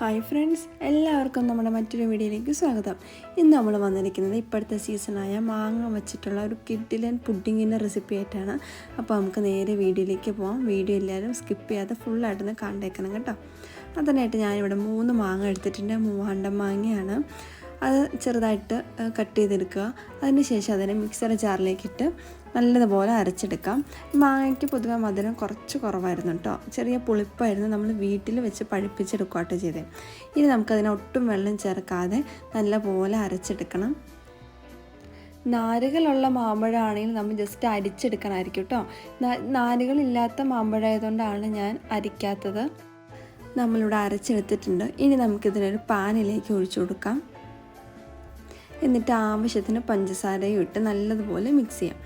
Hi friends എല്ലാവർക്കും നമ്മുടെ മറ്റൊരു വീഡിയോയിലേക്ക് സ്വാഗതം. ഇന്ന് നമ്മൾ വന്നിരിക്കുന്നത് ഇപ്പോഴത്തെ സീസണായ മാങ്ങ വെച്ചിട്ടുള്ള ഒരു കിഡിലൻ പുഡിങ്ങിന്റെ റെസിപ്പി ആയിട്ടാണ്. അപ്പോൾ നമുക്ക് നേരെ വീഡിയോയിലേക്ക് പോകാം വീഡിയോ എല്ലാവരും സ്കിപ്പ് ചെയ്യാതെ ഫുള്ളായിട്ടൊന്ന് കണ്ടേക്കണം കേട്ടോ. അതിനായിട്ട് ഞാനിവിടെ മൂന്ന് മാങ്ങ എടുത്തിട്ടുണ്ട്. മൂവാണ്ടം മാങ്ങയാണ്. അത് ചെറുതായിട്ട് കട്ട് ചെയ്തെടുക്കുക. അതിനുശേഷം അതിനെ മിക്സർ ജാറിലേക്കിട്ട് നല്ലതുപോലെ അരച്ചെടുക്കാം. മാങ്ങയ്ക്ക് പൊതുവെ മധുരം കുറച്ച് കുറവായിരുന്നു കേട്ടോ. ചെറിയ പുളിപ്പായിരുന്നു നമ്മൾ വീട്ടിൽ വെച്ച് പഴുപ്പിച്ചെടുക്കുക കേട്ടോ ഇനി നമുക്കതിനെ ഒട്ടും വെള്ളം ചേർക്കാതെ നല്ലപോലെ അരച്ചെടുക്കണം. നാരുകളുള്ള മാമ്പഴമാണെങ്കിൽ നമ്മൾ ജസ്റ്റ് അരിച്ചെടുക്കണമായിരിക്കും കേട്ടോ. നാരുകളില്ലാത്ത മാമ്പഴമായതുകൊണ്ടാണ് ഞാൻ അരിക്കാത്തത്. നമ്മളിവിടെ അരച്ചെടുത്തിട്ടുണ്ട്. ഇനി നമുക്കിതിനൊരു പാനിലേക്ക് ഒഴിച്ചു കൊടുക്കാം. എന്നിട്ട് ആവശ്യത്തിന് പഞ്ചസാരയും ഇട്ട് നല്ലതുപോലെ മിക്സ് ചെയ്യാം.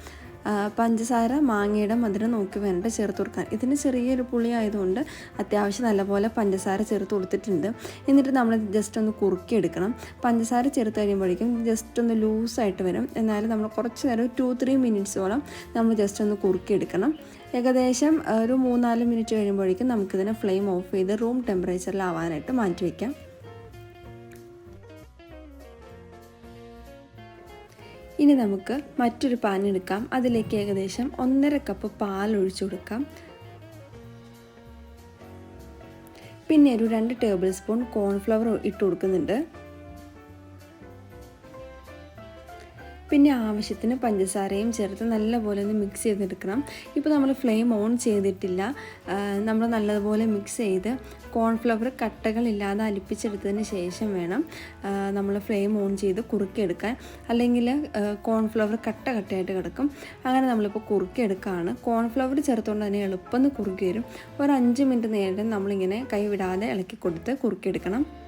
പഞ്ചസാര മാങ്ങയുടെ മധുരം നോക്കി വേണ്ട ചേർത്ത് കൊടുക്കാൻ. ഇതിന് ചെറിയൊരു പുളി ആയതുകൊണ്ട് അത്യാവശ്യം നല്ലപോലെ പഞ്ചസാര ചേർത്ത് കൊടുത്തിട്ടുണ്ട്. എന്നിട്ട് നമ്മൾ ജസ്റ്റ് ഒന്ന് കുറുക്കിയെടുക്കണം പഞ്ചസാര ചേർത്ത് കഴിയുമ്പോഴേക്കും ജസ്റ്റ് ഒന്ന് ലൂസായിട്ട് വരും. എന്നാലും നമ്മൾ കുറച്ച് നേരം ടു ത്രീ മിനിറ്റ്സോളം നമ്മൾ ജസ്റ്റ് ഒന്ന് കുറുക്കിയെടുക്കണം ഏകദേശം ഒരു മൂന്നാൽ മിനിറ്റ് കഴിയുമ്പോഴേക്കും നമുക്കിതിനെ ഫ്ലെയിം ഓഫ് ചെയ്ത് റൂം ടെമ്പറേച്ചറിലാവാനായിട്ട് മാറ്റി വയ്ക്കാം ഇനി നമുക്ക് മറ്റൊരു പാൻ എടുക്കാം. അതിലേക്ക് ഏകദേശം ഒന്നര കപ്പ് പാൽ ഒഴിച്ചു കൊടുക്കാം. പിന്നെ ഒരു രണ്ട് ടേബിൾ സ്പൂൺ കോൺഫ്ലവർ ഇട്ട് കൊടുക്കുന്നുണ്ട്. പിന്നെ ആവശ്യത്തിന് പഞ്ചസാരയും ചേർത്ത് നല്ലപോലെ ഒന്ന് മിക്സ് ചെയ്തെടുക്കണം. ഇപ്പോൾ നമ്മൾ ഫ്ലെയിം ഓൺ ചെയ്തിട്ടില്ല. നമ്മൾ നല്ലതുപോലെ മിക്സ് ചെയ്ത് കോൺഫ്ലവർ കട്ടകളില്ലാതെ അലിപ്പിച്ചെടുത്തതിന് ശേഷം വേണം നമ്മൾ ഫ്ലെയിം ഓൺ ചെയ്ത് കുറുക്കിയെടുക്കാൻ അല്ലെങ്കിൽ കോൺഫ്ലവർ കട്ട കട്ടയായിട്ട് കിടക്കും. അങ്ങനെ നമ്മളിപ്പോൾ കുറുക്കിയെടുക്കുകയാണ് കോൺഫ്ലവർ ചേർത്തുകൊണ്ട് തന്നെ എളുപ്പം കുറുക്കി വരും. ഒരു അഞ്ച് മിനിറ്റ് നേരം നമ്മളിങ്ങനെ കൈവിടാതെ ഇളക്കി കൊടുത്ത് കുറുക്കിയെടുക്കണം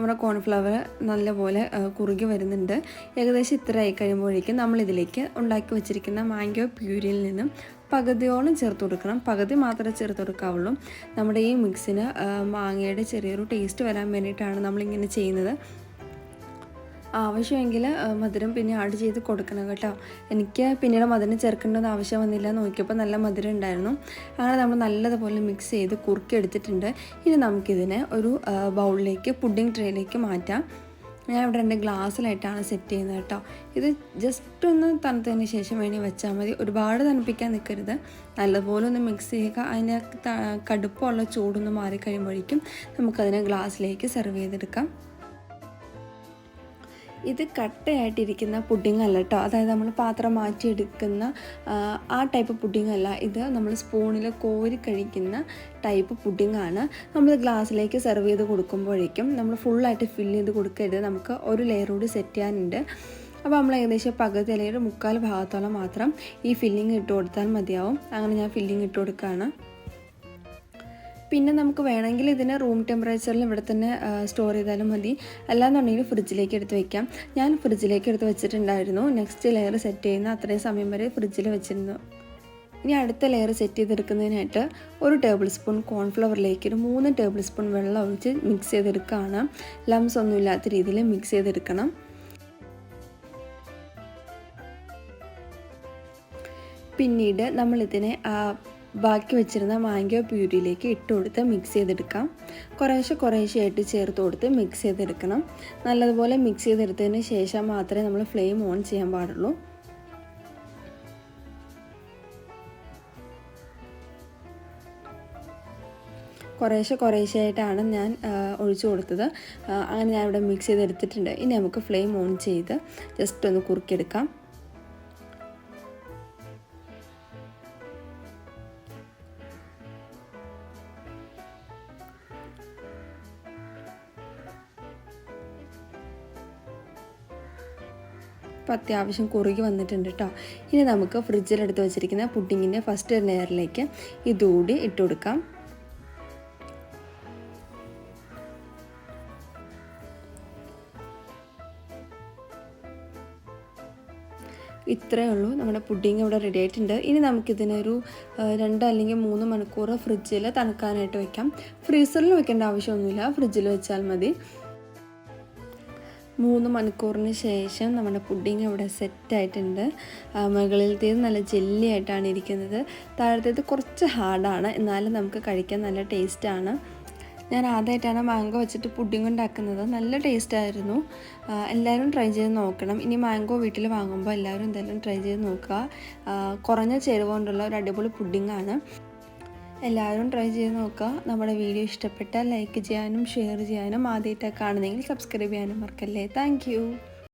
നമ്മുടെ കോൺഫ്ലവർ നല്ലപോലെ കുറുകി വരുന്നുണ്ട്. ഏകദേശം ഇത്ര ആയി കഴിയുമ്പോഴേക്കും നമ്മളിതിലേക്ക് ഉണ്ടാക്കി വെച്ചിരിക്കുന്ന മാംഗോ പ്യൂരിയിൽ നിന്നും പകുതിയോളം ചേർത്ത് കൊടുക്കണം. പകുതി മാത്രമേ ചേർത്ത് കൊടുക്കാവുള്ളൂ. നമ്മുടെ ഈ മിക്സിന് മാങ്ങയുടെ ചെറിയൊരു ടേസ്റ്റ് വരാൻ വേണ്ടിയിട്ടാണ് നമ്മളിങ്ങനെ ചെയ്യുന്നത്. ആവശ്യമെങ്കിൽ മധുരം പിന്നെ ആഡ് ചെയ്ത് കൊടുക്കണം കേട്ടോ. എനിക്ക് പിന്നീട് മധുരം ചേർക്കേണ്ടത് ആവശ്യം വന്നില്ല. നോക്കിയപ്പോൾ നല്ല മധുരം ഉണ്ടായിരുന്നു. അങ്ങനെ നമ്മൾ നല്ലതുപോലെ മിക്സ് ചെയ്ത് കുറുക്കി എടുത്തിട്ടുണ്ട്. ഇനി നമുക്കിതിനെ ഒരു ബൗളിലേക്ക് പുഡിംഗ് ട്രേയിലേക്ക് മാറ്റാം. ഞാൻ ഇവിടെ രണ്ട് ഗ്ലാസ്സിലായിട്ടാണ് സെറ്റ് ചെയ്യുന്നത് കേട്ടോ. ഇത് ജസ്റ്റ് ഒന്ന് തണുത്തതിന് ശേഷം വേണമെങ്കിൽ വെച്ചാൽ മതി. ഒരുപാട് തണുപ്പിക്കാൻ നിൽക്കരുത്. നല്ലപോലെ ഒന്ന് മിക്സ് ചെയ്യുക. അതിന്റെ കടുപ്പമുള്ള ചൂടൊന്ന് മാറിക്കഴിയുമ്പോഴേക്കും നമുക്കതിനെ ഗ്ലാസ്സിലേക്ക് സെർവ് ചെയ്തെടുക്കാം. ഇത് കട്ടയായിട്ടിരിക്കുന്ന പുഡിംഗ് അല്ല കേട്ടോ. അതായത് നമ്മൾ പാത്രം മാറ്റിയെടുക്കുന്ന ആ ടൈപ്പ് പുഡിംഗ് അല്ല ഇത് നമ്മൾ സ്പൂണിൽ കോരി കഴിക്കുന്ന ടൈപ്പ് പുഡിംഗ് ആണ് നമ്മൾ ഗ്ലാസ്സിലേക്ക് സെർവ് ചെയ്ത് കൊടുക്കുമ്പോഴേക്കും നമ്മൾ ഫുള്ളായിട്ട് ഫില്ല് ചെയ്ത് കൊടുക്കരുത്. നമുക്ക് ഒരു ലെയർ കൂടി സെറ്റ് ചെയ്യാനുണ്ട്. അപ്പോൾ നമ്മൾ ഏകദേശം പകുതി അല്ലെങ്കിൽ മുക്കാൽ ഭാഗത്തോളം മാത്രം ഈ ഫില്ലിങ് ഇട്ട് കൊടുത്താൽ മതിയാവും. അങ്ങനെ ഞാൻ ഫില്ലിങ് ഇട്ട് കൊടുക്കുകയാണ് പിന്നെ നമുക്ക് വേണമെങ്കിൽ ഇതിനെ റൂം ടെമ്പറേച്ചറിൽ ഇവിടെ തന്നെ സ്റ്റോർ ചെയ്താലും മതി. അല്ലാന്നുണ്ടെങ്കിൽ ഫ്രിഡ്ജിലേക്ക് എടുത്ത് വെക്കാം. ഞാൻ ഫ്രിഡ്ജിലേക്ക് എടുത്ത് വെച്ചിട്ടുണ്ടായിരുന്നു. നെക്സ്റ്റ് ലെയർ സെറ്റ് ചെയ്യുന്ന അത്രയും സമയം വരെ ഫ്രിഡ്ജിൽ വെച്ചിരുന്നു. ഇനി അടുത്ത ലെയർ സെറ്റ് ചെയ്തെടുക്കുന്നതിനായിട്ട് ഒരു ടേബിൾ സ്പൂൺ കോൺഫ്ലവറിലേക്ക് ഒരു മൂന്ന് ടേബിൾ സ്പൂൺ വെള്ളം ഒഴിച്ച് മിക്സ് ചെയ്തെടുക്കുകയാണ്. ലംസ് ഒന്നും ഇല്ലാത്ത രീതിയിൽ മിക്സ് ചെയ്തെടുക്കണം. പിന്നീട് നമ്മളിതിനെ ബാക്കി വെച്ചിരുന്ന മാംഗോ പ്യൂരിയിലേക്ക് ഇട്ട് കൊടുത്ത് മിക്സ് ചെയ്തെടുക്കാം. കുറേശ്ശെ കുറേശ്ശെയായിട്ട് ചേർത്ത് കൊടുത്ത് മിക്സ് ചെയ്തെടുക്കണം. നല്ലതുപോലെ മിക്സ് ചെയ്തെടുത്തതിന് ശേഷം മാത്രമേ നമ്മൾ ഫ്ലെയിം ഓൺ ചെയ്യാൻ പാടുള്ളൂ. കുറേശ്ശെ കുറേശ്ശെയായിട്ടാണ് ഞാൻ ഒഴിച്ചു കൊടുത്തത്. അങ്ങനെ ഞാൻ ഇവിടെ മിക്സ് ചെയ്തെടുത്തിട്ടുണ്ട്. ഇനി നമുക്ക് ഫ്ലെയിം ഓൺ ചെയ്ത് ജസ്റ്റ് ഒന്ന് കുറുക്കിയെടുക്കാം. ഇപ്പോൾ അത്യാവശ്യം കുറുകി വന്നിട്ടുണ്ട് കേട്ടോ ഇനി നമുക്ക് ഫ്രിഡ്ജിലെടുത്ത് വെച്ചിരിക്കുന്ന പുഡിങ്ങിന്റെ ഫസ്റ്റ് ലെയറിലേക്ക് ഇതുകൂടി ഇട്ട് കൊടുക്കാം. ഇത്രയേ ഉള്ളൂ. നമ്മുടെ പുഡിങ് ഇവിടെ റെഡി ആയിട്ടുണ്ട്. ഇനി നമുക്കിതിനൊരു രണ്ട് അല്ലെങ്കിൽ മൂന്ന് മണിക്കൂർ ഫ്രിഡ്ജിൽ തണുക്കാനായിട്ട് വെക്കാം. ഫ്രീസറിൽ വെക്കേണ്ട ആവശ്യമൊന്നുമില്ല. ഫ്രിഡ്ജിൽ വെച്ചാൽ മതി. മൂന്ന് മണിക്കൂറിന് ശേഷം നമ്മുടെ പുഡിങ് ഇവിടെ സെറ്റായിട്ടുണ്ട്. മുകളിലത്തേത് നല്ല ജെല്ലി ആയിട്ടാണ് ഇരിക്കുന്നത്. താഴത്തേത് കുറച്ച് ഹാർഡാണ്. എന്നാലും നമുക്ക് കഴിക്കാൻ നല്ല ടേസ്റ്റാണ്. ഞാൻ ആദ്യമായിട്ടാണ് മാംഗോ വെച്ചിട്ട് പുഡിംഗ് ഉണ്ടാക്കുന്നത്. നല്ല ടേസ്റ്റായിരുന്നു. എല്ലാവരും ട്രൈ ചെയ്ത് നോക്കണം. ഇനി മാംഗോ വീട്ടിൽ വാങ്ങുമ്പോൾ എല്ലാവരും എന്തായാലും ട്രൈ ചെയ്ത് നോക്കുക. കുറഞ്ഞ ചേരുവ കൊണ്ടുള്ള ഒരു അടിപൊളി പുഡിംഗാണ് എല്ലാവരും ട്രൈ ചെയ്ത് നോക്കുക. നമ്മുടെ വീഡിയോ ഇഷ്ടപ്പെട്ടാൽ ലൈക്ക് ചെയ്യാനും ഷെയർ ചെയ്യാനും ആദ്യമായിട്ടൊക്കെ കാണുന്നെങ്കിൽ സബ്സ്ക്രൈബ് ചെയ്യാനും മറക്കല്ലേ. താങ്ക്